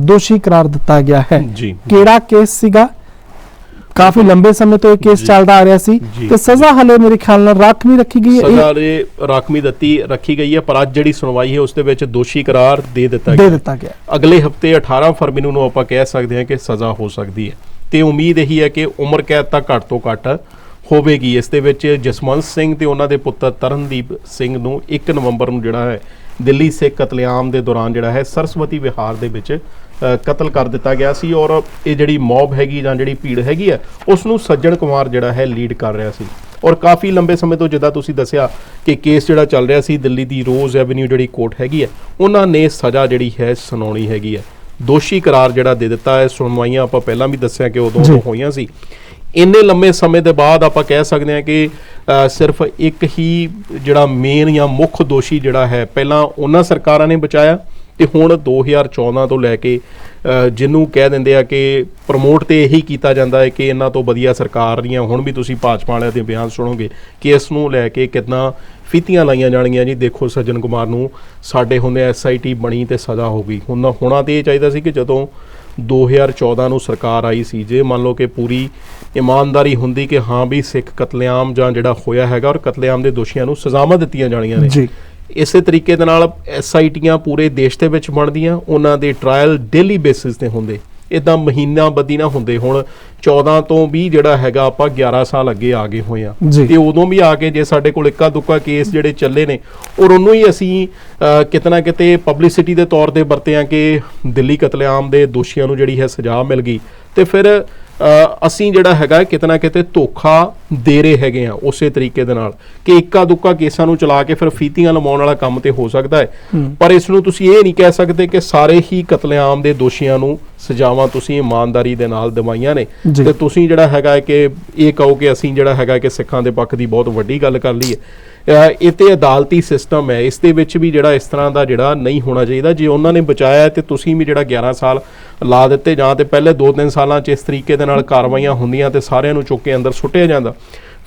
ਦੋਸ਼ੀ ਕਰਾਰ ਦਿੱਤਾ ਗਿਆ ਹੈ। ਕਿਹੜਾ ਕੇਸ ਸੀਗਾ? ਕਾਫੀ ਲੰਬੇ ਸਮੇਂ ਤੋਂ ਇਹ ਕੇਸ। ਚੱਲਦਾ ਆ ਰਿਹਾ ਸੀ। ਤੇ ਸਜ਼ਾ ਹਲੇ ਮੇਰੇ ਖਿਆਲ ਨਾਲ ਰਾਖਵੀਂ ਰੱਖੀ ਗਈ ਹੈ। ਸਜ਼ਾ ਦੇ ਰਾਖਵੀਂ ਦਿੱਤੀ ਰੱਖੀ ਗਈ ਹੈ ਪਰ ਅੱਜ ਜਿਹੜੀ ਸੁਣਵਾਈ ਹੈ ਉਸ ਦੇ ਵਿੱਚ ਦੋਸ਼ੀ ਕਰਾਰ ਦੇ ਦਿੱਤਾ ਦੇ ਗਿਆ। ਦਿੱਤਾ ਗਿਆ। ਅਗਲੇ ਹਫ਼ਤੇ 18 ਫਰਵਰੀ ਨੂੰ ਆਪਾਂ ਕਹਿ ਸਕਦੇ ਹਾਂ ਕਿ ਸਜ਼ਾ ਹੋ ਸਕਦੀ ਹੈ। ਤੇ ਉਮੀਦ ਇਹੀ ਹੈ ਕਿ ਉਮਰ ਕੈਦ ਤਾਂ ਘੱਟ ਤੋਂ ਘੱਟ ਹੋਵੇਗੀ। ਇਸ ਦੇ ਵਿੱਚ ਜਸਵੰਤ ਸਿੰਘ ਤੇ ਉਹਨਾਂ ਦੇ ਪੁੱਤਰ ਤਰਨਦੀਪ ਸਿੰਘ ਨੂੰ 1 ਨਵੰਬਰ ਨੂੰ ਜਿਹੜਾ ਹੈ ਦਿੱਲੀ ਸਿੱਖ ਕਤਲੇਆਮ ਦੇ ਦੌਰਾਨ ਜਿਹੜਾ ਹੈ ਸਰਸਵਤੀ ਵਿਹਾਰ ਦੇ ਵਿੱਚ ਕਤਲ ਕਰ ਦਿੱਤਾ ਗਿਆ ਸੀ ਔਰ ਇਹ ਜਿਹੜੀ ਮੌਬ ਹੈਗੀ ਜਾਂ ਜਿਹੜੀ ਭੀੜ ਹੈਗੀ ਹੈ ਉਸ ਨੂੰ ਸੱਜਣ ਕੁਮਾਰ ਜਿਹੜਾ ਹੈ ਲੀਡ ਕਰ ਰਿਹਾ ਸੀ। ਔਰ ਕਾਫੀ ਲੰਬੇ ਸਮੇਂ ਤੋਂ ਜਿੱਦਾਂ ਤੁਸੀਂ ਦੱਸਿਆ ਕਿ ਕੇਸ ਜਿਹੜਾ ਚੱਲ ਰਿਹਾ ਸੀ ਦਿੱਲੀ ਦੀ ਰੋਜ਼ ਐਵਨਿਊ ਜਿਹੜੀ ਕੋਰਟ ਹੈਗੀ ਹੈ ਉਹਨਾਂ ਨੇ ਸਜ਼ਾ ਜਿਹੜੀ ਹੈ ਸੁਣਾਉਣੀ ਹੈਗੀ ਹੈ ਦੋਸ਼ੀ ਕਰਾਰ ਜਿਹੜਾ ਦੇ ਦਿੱਤਾ ਹੈ ਸੁਣਵਾਈਆਂ ਆਪਾਂ ਪਹਿਲਾਂ ਵੀ ਦੱਸਿਆ ਕਿ ਉਦੋਂ। ਤੋਂ ਹੋਈਆਂ ਸੀ। ਇੰਨੇ ਲੰਮੇ ਸਮੇਂ ਦੇ ਬਾਅਦ ਆਪਾਂ ਕਹਿ ਸਕਦੇ ਹਾਂ ਕਿ ਸਿਰਫ ਇੱਕ ਹੀ ਜਿਹੜਾ ਮੇਨ ਜਾਂ ਮੁੱਖ ਦੋਸ਼ੀ ਜਿਹੜਾ ਹੈ ਪਹਿਲਾਂ ਉਹਨਾਂ ਸਰਕਾਰਾਂ ਨੇ ਬਚਾਇਆ ਤੇ ਹੁਣ 2014 ਤੋਂ ਲੈ ਕੇ ਜਿਹਨੂੰ ਕਹਿ ਦਿੰਦੇ ਆ ਕਿ ਪ੍ਰਮੋਟ ਤੇ ਇਹੀ ਕੀਤਾ ਜਾਂਦਾ ਹੈ ਕਿ ਇਹਨਾਂ ਤੋਂ ਵਧੀਆ ਸਰਕਾਰ ਨਹੀਂ ਆ ਹੁਣ ਵੀ ਤੁਸੀਂ ਭਾਜਪਾ ਵਾਲਿਆਂ ਦੇ ਬਿਆਨ ਸੁਣੋਗੇ ਕਿ ਇਸ ਨੂੰ ਲੈ ਕੇ ਕਿੰਨਾ ਫੀਤੀਆਂ ਲਾਈਆਂ ਜਾਣਗੀਆਂ ਜੀ। ਦੇਖੋ ਸੱਜਣ ਕੁਮਾਰ ਨੂੰ ਸਾਡੇ ਹੁੰਦੇ ਐਸਆਈਟੀ ਬਣੀ ਤੇ ਸਜ਼ਾ ਹੋ ਗਈ। ਹੁਣ ਹੋਣਾ ਤੇ ਇਹ ਚਾਹੀਦਾ ਸੀ ਕਿ ਜਦੋਂ 2014 ਨੂੰ ਸਰਕਾਰ ਆਈ ਸੀ, ਜੇ ਮੰਨ ਲਓ ਕਿ ਪੂਰੀ ਇਮਾਨਦਾਰੀ ਹੁੰਦੀ ਕਿ ਹਾਂ ਵੀ ਸਿੱਖ ਕਤਲੇਆਮ ਜਾਂ ਜਿਹੜਾ ਹੋਇਆ ਹੈਗਾ ਔਰ ਕਤਲੇਆਮ ਦੇ ਦੋਸ਼ੀਆਂ ਨੂੰ ਸਜ਼ਾਵਾਂ ਦਿੱਤੀਆਂ ਜਾਣੀਆਂ ਨੇ, ਜੀ। ਇਸੇ ਤਰੀਕੇ ਦੇ ਨਾਲ ਐਸਆਈਟੀਆਂ ਪੂਰੇ ਦੇਸ਼ ਦੇ ਵਿੱਚ ਬਣਦੀਆਂ ਉਹਨਾਂ ਦੇ ਟ੍ਰਾਇਲ ਡੇਲੀ ਬੇਸਿਸ ਤੇ ਹੁੰਦੇ। ਇਦਾਂ ਮਹੀਨਾ ਬੱਦੀ ਨਾ ਹੁੰਦੇ ਹੁਣ। 14 ਤੋਂ ਵੀ ਜਿਹੜਾ ਹੈਗਾ ਆਪਾਂ 11 ਸਾਲ ਅੱਗੇ ਆ ਗਏ ਹੋਏ ਆ। ਤੇ ਉਦੋਂ ਵੀ ਆ ਕੇ ਜੇ ਸਾਡੇ ਕੋਲ ਇੱਕਾ ਦੁੱਕਾ ਕੇਸ ਜਿਹੜੇ ਚੱਲੇ ਨੇ ਔਰ ਉਹਨੂੰ ਹੀ ਅਸੀਂ ਅਹ, ਕਿਤੇ ਨਾ ਕਿਤੇ ਪਬਲਿਸਿਟੀ ਦੇ ਤੌਰ ਤੇ ਵਰਤੇ ਆ ਕਿ ਦਿੱਲੀ ਕਤਲੇਆਮ ਦੇ ਦੋਸ਼ੀਆਂ ਨੂੰ ਜਿਹੜੀ ਹੈ ਸਜ਼ਾ ਮਿਲ ਗਈ। ਤੇ ਫਿਰ ਅਸੀਂ ਜਿਹੜਾ ਹੈਗਾ ਕਿਤੇ ਨਾ ਕਿਤੇ ਧੋਖਾ ਦੇ ਰਹੇ ਹੈਗੇ ਆ ਉਸੇ ਤਰੀਕੇ ਦੇ ਨਾਲ ਕਿ ਇੱਕਾ ਦੁੱਕਾ ਕੇਸਾਂ ਨੂੰ ਚਲਾ ਕੇ ਫਿਰ ਫੀਤੀਆਂ ਲਵਾਉਣ ਵਾਲਾ ਕੰਮ ਤੇ ਹੋ ਸਕਦਾ ਹੈ। ਪਰ ਇਸ ਨੂੰ ਤੁਸੀਂ ਇਹ ਨਹੀਂ ਕਹਿ ਸਕਦੇ ਕਿ ਸਾਰੇ ਹੀ ਕਤਲੇਆਮ ਦੇ ਦੋਸ਼ੀਆਂ ਨੂੰ ਸਜ਼ਾਵਾਂ ਤੁਸੀਂ ਇਮਾਨਦਾਰੀ ਦੇ ਨਾਲ ਦਿਵਾਈਆਂ ਨੇ। ਤੇ ਤੁਸੀਂ ਜਿਹੜਾ ਹੈਗਾ ਕਿ ਇਹ ਕਹੋ ਕਿ ਅਸੀਂ ਜਿਹੜਾ ਹੈਗਾ ਕਿ ਸਿੱਖਾਂ ਦੇ ਪੱਖ ਦੀ ਬਹੁਤ ਵੱਡੀ ਗੱਲ ਕਰ ਲਈ ਹੈ। ਇਹ ਤੇ ਅਦਾਲਤੀ ਸਿਸਟਮ ਹੈ। ਇਸ ਦੇ ਵਿੱਚ ਵੀ ਜਿਹੜਾ ਇਸ ਤਰ੍ਹਾਂ ਦਾ ਜਿਹੜਾ ਨਹੀਂ ਹੋਣਾ ਚਾਹੀਦਾ। ਜੇ ਉਹਨਾਂ ਨੇ ਬਚਾਇਆ ਹੈ ਤੇ ਤੁਸੀਂ ਵੀ ਜਿਹੜਾ 11 ਸਾਲ ਲਾ ਦਿੱਤੇ ਜਾਂ ਤੇ ਪਹਿਲੇ 2-3 ਸਾਲਾਂ 'ਚ ਇਸ ਤਰੀਕੇ ਦੇ ਨਾਲ ਕਾਰਵਾਈਆਂ ਹੁੰਦੀਆਂ ਤੇ ਸਾਰਿਆਂ ਨੂੰ ਚੁੱਕ ਕੇ ਅੰਦਰ ਸੁੱਟਿਆ ਜਾਂਦਾ।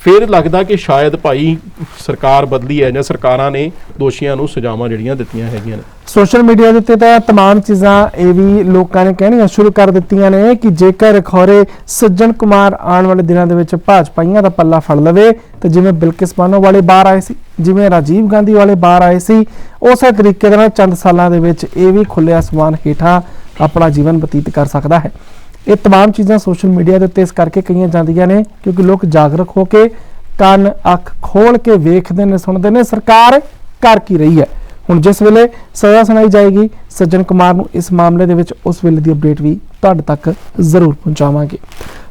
ਫਿਰ ਲੱਗਦਾ ਕਿ ਸ਼ਾਇਦ ਭਾਈ ਸਰਕਾਰ ਬਦਲੀ ਹੈ ਜਾਂ ਸਰਕਾਰਾਂ ਨੇ ਦੋਸ਼ੀਆਂ ਨੂੰ ਸਜ਼ਾਵਾਂ ਜਿਹੜੀਆਂ ਦਿੱਤੀਆਂ ਹੈਗੀਆਂ ਨੇ। ਸੋਸ਼ਲ ਮੀਡੀਆ ਦੇ ਉੱਤੇ ਤਾਂ ਤਮਾਮ ਚੀਜ਼ਾਂ ਇਹ ਵੀ ਲੋਕਾਂ ਨੇ ਕਹਿਣੀਆਂ ਸ਼ੁਰੂ ਕਰ ਦਿੱਤੀਆਂ ਨੇ ਕਿ ਜੇਕਰ ਖੌਰੇ ਸੱਜਣ ਕੁਮਾਰ ਆਉਣ ਵਾਲੇ ਦਿਨਾਂ ਦੇ ਵਿੱਚ ਭਾਜਪਾਈਆਂ ਦਾ ਪੱਲਾ ਫੜ ਲਵੇ, ਤੇ ਜਿਵੇਂ ਬਿਲਕਿਸ ਬਾਨੋ ਵਾਲੇ ਬਾਹਰ ਆਏ ਸੀ, ਜਿਵੇਂ ਰਾਜੀਵ ਗਾਂਧੀ ਵਾਲੇ ਬਾਹਰ ਆਏ ਸੀ, ਉਸੇ ਤਰੀਕੇ ਦੇ ਨਾਲ ਚੰਦ ਸਾਲਾਂ ਦੇ ਵਿੱਚ ਇਹ ਵੀ ਖੁੱਲੇ ਅਸਮਾਨ ਹੇਠਾਂ ਆਪਣਾ ਜੀਵਨ ਬਤੀਤ ਕਰ ਸਕਦਾ ਹੈ। ਇਹ तमाम ਚੀਜ਼ਾਂ ਸੋਸ਼ਲ ਮੀਡੀਆ ਦੇ ਉੱਤੇ ਇਸ ਕਰਕੇ ਕਹੀਆਂ ਜਾਂਦੀਆਂ ਨੇ ਕਿਉਂਕਿ ਲੋਕ ਜਾਗਰੂਕ ਹੋ ਕੇ ਕੰਨ ਅੱਖ ਖੋਲ ਕੇ ਵੇਖਦੇ ਨੇ ਸੁਣਦੇ ਨੇ ਸਰਕਾਰ ਕਰ ਕੀ ਰਹੀ ਹੈ ਹੁਣ ਜਿਸ ਵੇਲੇ ਸਜ਼ਾ ਸੁਣਾਈ ਜਾਏਗੀ ਸੱਜਣ ਕੁਮਾਰ ਨੂੰ ਇਸ ਮਾਮਲੇ ਦੇ ਵਿੱਚ ਉਸ ਵੇਲੇ ਦੀ ਅਪਡੇਟ ਵੀ ਤੁਹਾਡੇ ਤੱਕ ਜ਼ਰੂਰ ਪਹੁੰਚਾਵਾਂਗੇ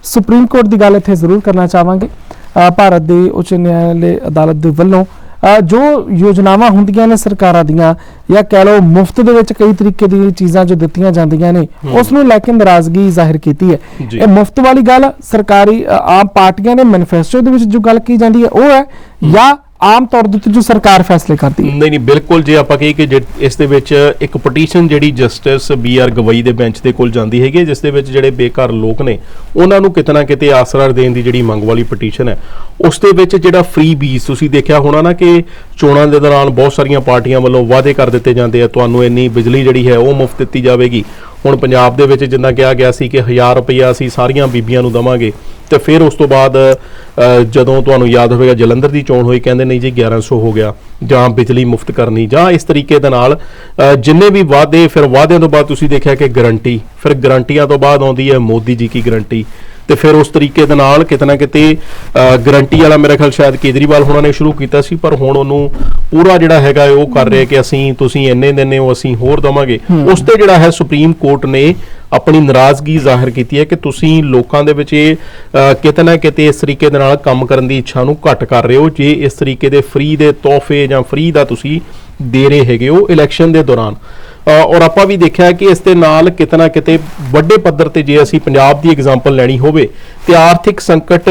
ਸੁਪਰੀਮ ਕੋਰਟ ਦੀ ਗੱਲ ਇੱਥੇ ਜ਼ਰੂਰ ਕਰਨਾ ਚਾਹਾਂਗੇ ਅਹ ਭਾਰਤ ਦੇ ਉੱਚ ਨਿਆਂਲੇ ਅਦਾਲਤ ਦੇ ਵੱਲੋਂ ਅਹ ਜੋ ਯੋਜਨਾਵਾਂ ਹੁੰਦੀਆਂ ਨੇ ਸਰਕਾਰਾਂ ਦੀਆਂ ਜਾਂ ਕਹਿ ਲਓ ਮੁਫਤ ਦੇ ਵਿੱਚ ਕਈ ਤਰੀਕੇ ਦੀ ਚੀਜ਼ਾਂ ਜੋ ਦਿੱਤੀਆਂ ਜਾਂਦੀਆਂ ਨੇ ਉਸ ਨੂੰ ਲੈ ਕੇ ਨਾਰਾਜ਼ਗੀ ਜ਼ਾਹਿਰ ਕੀਤੀ ਹੈ। ਇਹ ਮੁਫਤ ਵਾਲੀ ਗੱਲ ਸਰਕਾਰੀ ਆਮ ਪਾਰਟੀਆਂ ਦੇ ਮੈਨੀਫੈਸਟੋ ਦੇ ਵਿੱਚ ਜੋ ਗੱਲ ਕੀ ਜਾਂਦੀ ਹੈ ਉਹ ਹੈ। ਜਾਂ ਆਮ ਤੌਰ ਦੇ ਉੱਤੇ ਜੋ ਸਰਕਾਰ ਫੈਸਲੇ ਕਰਦੀ ਹੈ। ਨਹੀਂ ਨਹੀਂ, ਬਿਲਕੁਲ ਜੇ ਆਪਾਂ ਕਹੀਏ ਕਿ ਇਸ ਦੇ ਵਿੱਚ ਇੱਕ ਪਟੀਸ਼ਨ ਜਿਹੜੀ ਜਸਟਿਸ ਬੀ ਆਰ ਗਵਈ ਦੇ ਬੈਂਚ ਦੇ ਕੋਲ ਜਾਂਦੀ ਹੈਗੀ ਜਿਸ ਦੇ ਵਿੱਚ ਜਿਹੜੇ ਬੇਕਾਰ ਲੋਕ ਨੇ, ਉਹਨਾਂ ਨੂੰ ਕਿਤਨਾ ਕਿਤੇ ਆਸਰਾ ਦੇਣ ਦੀ ਜਿਹੜੀ ਮੰਗ ਵਾਲੀ ਪਟੀਸ਼ਨ ਹੈ, ਉਸ ਦੇ ਵਿੱਚ ਜਿਹੜਾ ਫ੍ਰੀ ਬੀਜ ਤੁਸੀਂ ਦੇਖਿਆ ਹੋਣਾ ਨਾ ਕਿ ਚੋਣਾਂ ਦੇ ਦੌਰਾਨ ਬਹੁਤ ਸਾਰੀਆਂ ਪਾਰਟੀਆਂ ਵੱਲੋਂ ਵਾਅਦੇ ਕਰ ਦਿੱਤੇ ਜਾਂਦੇ ਆ, ਤੁਹਾਨੂੰ ਇੰਨੀ ਬਿਜਲੀ ਜਿਹੜੀ ਹੈ ਉਹ ਮੁਫਤ ਦਿੱਤੀ ਜਾਵੇਗੀ। ਹੁਣ ਪੰਜਾਬ ਦੇ ਵਿੱਚ ਜਿੰਨਾ ਕਿਹਾ ਗਿਆ ਸੀ ਕਿ 1000 ਰੁਪਇਆ ਅਸੀਂ ਸਾਰੀਆਂ ਬੀਬੀਆਂ ਨੂੰ ਦਵਾਂਗੇ, ਤੇ ਫਿਰ ਉਸ ਤੋਂ ਬਾਅਦ ਜਦੋਂ ਤੁਹਾਨੂੰ ਯਾਦ ਹੋਵੇਗਾ, ਜਲੰਧਰ ਦੀ ਚੋਣ ਹੋਈ, ਕਹਿੰਦੇ ਨਹੀਂ ਜੀ 1100 ਹੋ ਗਿਆ, ਜਾਂ ਬਿਜਲੀ ਮੁਫਤ ਕਰਨੀ, ਜਾਂ ਇਸ ਤਰੀਕੇ ਦੇ ਨਾਲ ਜਿੰਨੇ ਵੀ ਵਾਅਦੇ, ਫਿਰ ਵਾਅਦਿਆਂ ਤੋਂ ਬਾਅਦ ਤੁਸੀਂ ਦੇਖਿਆ ਕਿ ਗਰੰਟੀ, ਫਿਰ ਗਰੰਟੀਆਂ ਤੋਂ ਬਾਅਦ ਆਉਂਦੀ ਹੈ ਮੋਦੀ ਜੀ ਕੀ ਗਰੰਟੀ। ਤੇ ਫਿਰ ਉਸ ਤਰੀਕੇ ਦੇ ਨਾਲ ਕਿਤੇ ਨਾ ਕਿਤੇ ਗਰੰਟੀ ਵਾਲਾ ਮੇਰੇ ਖਿਆਲ ਸ਼ਾਇਦ ਕੇਜਰੀਵਾਲ ਹੋਣਾ ਨੇ ਸ਼ੁਰੂ ਕੀਤਾ ਸੀ ਪਰ ਹੁਣ ਉਹਨੂੰ ਪੂਰਾ ਜਿਹੜਾ ਹੈਗਾ ਉਹ ਕਰ ਰਹੇ ਕਿ ਅਸੀਂ ਤੁਸੀਂ ਇੰਨੇ ਦਿੰਦੇ ਹੋ ਅਸੀਂ ਹੋਰ ਦਵਾਂਗੇ। ਉਸ ਤੇ ਜਿਹੜਾ ਹੈ ਸੁਪਰੀਮ ਕੋਰਟ ਨੇ ਆਪਣੀ ਨਾਰਾਜ਼ਗੀ ਜ਼ਾਹਿਰ ਕੀਤੀ ਹੈ ਕਿ ਤੁਸੀਂ ਲੋਕਾਂ ਦੇ ਵਿੱਚ ਇਹ ਕਿਤੇ ਨਾ ਕਿਤੇ ਇਸ ਤਰੀਕੇ ਦੇ ਨਾਲ ਕੰਮ ਕਰਨ ਦੀ ਇੱਛਾ ਨੂੰ ਘੱਟ ਕਰ ਰਹੇ ਹੋ। ਜੇ ਇਸ ਤਰੀਕੇ ਦੇ ਫ੍ਰੀ ਦੇ ਤੋਹਫੇ ਜਾਂ ਫ੍ਰੀ ਦਾ ਤੁਸੀਂ ਦੇ ਰਹੇ ਹੈਗੇ ਹੋ ਇਲੈਕਸ਼ਨ ਦੇ ਦੌਰਾਨ ਔਰ ਆਪਾਂ ਵੀ ਦੇਖਿਆ ਕਿ ਇਸ ਦੇ ਨਾਲ ਕਿਤੇ ਨਾ ਕਿਤੇ ਵੱਡੇ ਪੱਧਰ ਤੇ ਜੇ ਅਸੀਂ ਪੰਜਾਬ ਦੀ ਐਗਜ਼ਾਮਪਲ ਲੈਣੀ ਹੋਵੇ, ਤੇ ਆਰਥਿਕ ਸੰਕਟ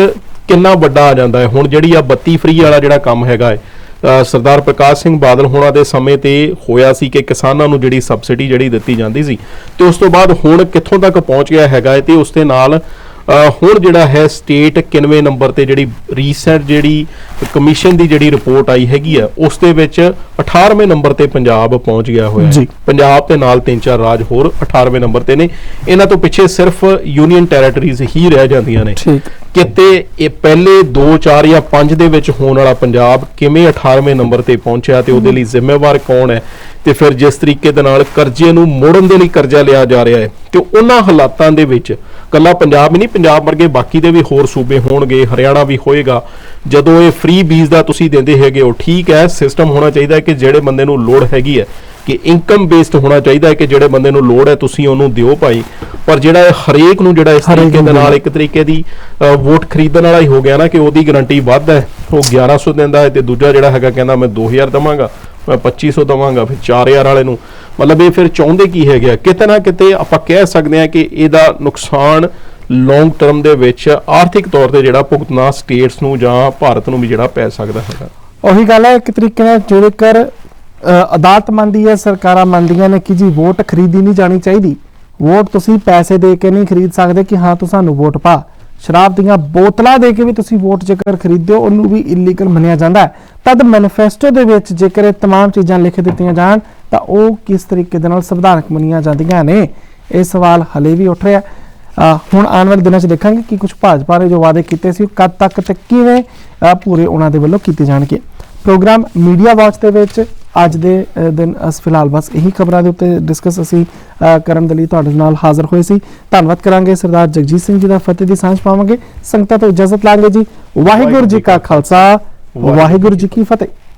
ਕਿੰਨਾ ਵੱਡਾ ਆ ਜਾਂਦਾ ਹੈ। ਹੁਣ ਜਿਹੜੀ ਆ ਬੱਤੀ ਫ੍ਰੀ ਵਾਲਾ ਜਿਹੜਾ ਕੰਮ ਹੈਗਾ ਹੈ ਸਰਦਾਰ ਪ੍ਰਕਾਸ਼ ਸਿੰਘ ਬਾਦਲ ਹੋਣਾ ਦੇ ਸਮੇਂ ਤੇ ਹੋਇਆ ਸੀ ਕਿ ਕਿਸਾਨਾਂ ਨੂੰ ਜਿਹੜੀ ਸਬਸਿਡੀ ਜਿਹੜੀ ਦਿੱਤੀ ਜਾਂਦੀ ਸੀ, ਤੇ ਉਸ ਤੋਂ ਬਾਅਦ ਹੁਣ ਕਿੱਥੋਂ ਤੱਕ ਪਹੁੰਚ ਗਿਆ ਹੈਗਾ ਹੈ ਤੇ ਉਸ ਦੇ ਨਾਲ ਹੁਣ ਜਿਹੜਾ ਹੈ ਸਟੇਟ 91 ਨੰਬਰ ਤੇ ਜਿਹੜੀ ਰੀਸੈਂਟ ਜਿਹੜੀ ਕਮਿਸ਼ਨ ਦੀ ਜਿਹੜੀ ਰਿਪੋਰਟ ਆਈ ਹੈਗੀ ਆ ਉਸ ਦੇ ਵਿੱਚ 18ਵੇਂ ਨੰਬਰ ਤੇ ਪੰਜਾਬ ਪਹੁੰਚ ਗਿਆ ਹੋਇਆ। ਹੈ। ਪੰਜਾਬ ਤੇ ਨਾਲ ਤਿੰਨ ਚਾਰ ਰਾਜ ਹੋਰ 18ਵੇਂ ਨੰਬਰ ਤੇ ਨੇ। ਇਹਨਾਂ ਤੋਂ ਪਿੱਛੇ ਸਿਰਫ ਯੂਨੀਅਨ ਟੈਰੀਟਰੀਜ਼ ਹੀ ਰਹਿ ਜਾਂਦੀਆਂ ਨੇ। ਠੀਕ। ਕਿਤੇ ਇਹ ਪਹਿਲੇ 2 4 ਜਾਂ 5 ਦੇ ਵਿੱਚ ਹੋਣ ਵਾਲਾ ਪੰਜਾਬ ਕਿਵੇਂ 18ਵੇਂ ਨੰਬਰ ਤੇ ਪਹੁੰਚਿਆ ਤੇ ਉਹਦੇ ਲਈ ਜ਼ਿੰਮੇਵਾਰ ਕੌਣ ਹੈ? ਤੇ ਫਿਰ ਜਿਸ ਤਰੀਕੇ ਦੇ ਨਾਲ ਕਰਜ਼ੇ ਨੂੰ ਮੋੜਨ ਦੇ ਲਈ ਕਰਜ਼ਾ ਲਿਆ ਜਾ ਰਿਹਾ ਹੈ ਤੇ ਉਹਨਾਂ ਹਾਲਾਤਾਂ ਦੇ ਵਿੱਚ ਕੱਲਾ ਪੰਜਾਬ ਹੀ ਨਹੀਂ, ਪੰਜਾਬ ਵਰਗੇ ਬਾਕੀ ਦੇ ਵੀ ਹੋਰ ਸੂਬੇ ਹੋਣਗੇ, ਹਰਿਆਣਾ ਵੀ ਹੋਏਗਾ। ਜਦੋਂ ਇਹ ਫ੍ਰੀ ਬੀਜ ਦਾ ਤੁਸੀਂ ਦਿੰਦੇ ਹੈਗੇ ਹੋ, ਠੀਕ ਹੈ ਸਿਸਟਮ ਹੋਣਾ ਚਾਹੀਦਾ ਕਿ ਜਿਹੜੇ ਬੰਦੇ ਨੂੰ ਲੋੜ ਹੈਗੀ ਹੈ। ਕਿ ਇਨਕਮ ਬੇਸਡ ਹੋਣਾ ਚਾਹੀਦਾ ਹੈ ਕਿ ਜਿਹੜੇ ਬੰਦੇ ਨੂੰ ਲੋੜ ਹੈ ਤੁਸੀਂ ਉਹਨੂੰ ਦਿਓ ਭਾਈ। ਪਰ ਜਿਹੜਾ ਹਰੇਕ ਨੂੰ ਜਿਹੜਾ ਇਸ ਤਰੀਕੇ ਦੇ ਨਾਲ। ਇੱਕ ਤਰੀਕੇ ਦੀ ਵੋਟ ਖਰੀਦਣ ਵਾਲਾ ਹੀ ਹੋ ਗਿਆ ਨਾ ਕਿ ਉਹਦੀ ਗਾਰੰਟੀ ਵੱਧ ਹੈ। ਉਹ 1100 ਦਿੰਦਾ ਹੈ ਤੇ ਦੂਜਾ ਜਿਹੜਾ ਹੈਗਾ ਕਹਿੰਦਾ ਮੈਂ 2000 ਦਵਾਂਗਾ ਮੈਂ 2500 ਦਵਾਂਗਾ ਫਿਰ 4000 ਵਾਲੇ ਨੂੰ। ਮਤਲਬ ਇਹ ਫਿਰ ਚਾਹੁੰਦੇ ਕੀ ਹੈਗੇ ਕਿਤੇ ਨਾ ਕਿਤੇ ਆਪਾਂ ਕਹਿ ਸਕਦੇ ਹਾਂ ਕਿ ਇਹਦਾ ਨੁਕਸਾਨ ਲੌਂਗ ਟਰਮ ਦੇ ਵਿੱਚ ਆਰਥਿਕ ਤੌਰ ਤੇ ਜਿਹੜਾ ਭੁਗਤਣਾ ਸਟੇਟਸ ਨੂੰ ਜਾਂ ਭਾਰਤ ਨੂੰ ਵੀ ਜਿਹੜਾ ਪੈ ਸਕਦਾ ਹੈਗਾ। ਉਹੀ ਗੱਲ ਹੈ ਇੱਕ ਤਰੀਕੇ ਨਾਲ ਜੇਕਰ ਅਦਾਲਤ ਮੰਨਦੀ ਹੈ ਸਰਕਾਰਾਂ ਮੰਨਦੀਆਂ ਨੇ ਕਿ ਜੀ ਵੋਟ ਖਰੀਦੀ ਨਹੀਂ ਜਾਣੀ ਚਾਹੀਦੀ ਵੋਟ ਤੁਸੀਂ ਪੈਸੇ ਦੇ ਕੇ ਨਹੀਂ ਖਰੀਦ ਸਕਦੇ ਕਿ ਹਾਂ ਤੂੰ ਸਾਨੂੰ ਵੋਟ ਪਾ ਸ਼ਰਾਬ ਦੀਆਂ ਬੋਤਲਾਂ ਦੇ ਕੇ ਵੀ ਤੁਸੀਂ ਵੋਟ ਜੇਕਰ ਖਰੀਦਦੇ ਹੋ ਉਹਨੂੰ ਵੀ ਇਲੀਗਲ ਮੰਨਿਆ ਜਾਂਦਾ ਹੈ ਤਦ ਮੈਨੀਫੈਸਟੋ ਦੇ ਵਿੱਚ ਜੇਕਰ ਇਹ तमाम ਚੀਜ਼ਾਂ ਲਿਖ ਦਿੱਤੀਆਂ ਜਾਣ ਤਾਂ ਉਹ ਕਿਸ ਤਰੀਕੇ ਦੇ ਨਾਲ ਸੰਵਿਧਾਨਕ ਮੰਨੀਆਂ ਜਾਂਦੀਆਂ ਨੇ ਇਹ ਸਵਾਲ ਹਲੇ ਵੀ ਉੱਠ ਰਿਹਾ ਅ, ਹੁਣ ਆਉਣ ਵਾਲੇ ਦਿਨਾਂ 'ਚ ਦੇਖਾਂਗੇ ਕਿ ਕੁਝ ਭਾਜਪਾ ਨੇ ਜੋ ਵਾਅਦੇ ਕੀਤੇ ਸੀ ਉਹ ਕਦ ਤੱਕ ਤੇ ਕਿਵੇਂ ਅ, ਪੂਰੇ ਉਹਨਾਂ ਦੇ ਵੱਲੋਂ ਕੀਤੇ ਜਾਣਗੇ ਪ੍ਰੋਗਰਾਮ ਮੀਡੀਆ ਵਾਚ ਦੇ ਵਿੱਚ ਅੱਜ ਦੇ ਦਿਨ ਅਸ ਫਿਲਹਾਲ ਬਸ ਇਹੀ ਖਬਰਾਂ ਦੇ ਉੱਤੇ ਡਿਸਕਸ ਅਸੀਂ ਕਰਨ ਦੇ ਲਈ ਤੁਹਾਡੇ ਨਾਲ ਹਾਜ਼ਰ ਹੋਏ ਸੀ। ਧੰਨਵਾਦ ਕਰਾਂਗੇ ਸਰਦਾਰ ਜਗਜੀਤ ਸਿੰਘ ਜੀ ਦਾ ਫਤਿਹ ਦੀ ਸਾਂਝ ਪਾਵਾਂਗੇ। ਸੰਗਤਾਂ ਤੋਂ ਇਜਾਜ਼ਤ ਲਾਂਗੇ ਜੀ। ਵਾਹਿਗੁਰੂ ਜੀ ਕਾ ਖਾਲਸਾ। ਵਾਹਿਗੁਰੂ ਜੀ ਕੀ ਫਤਿਹ।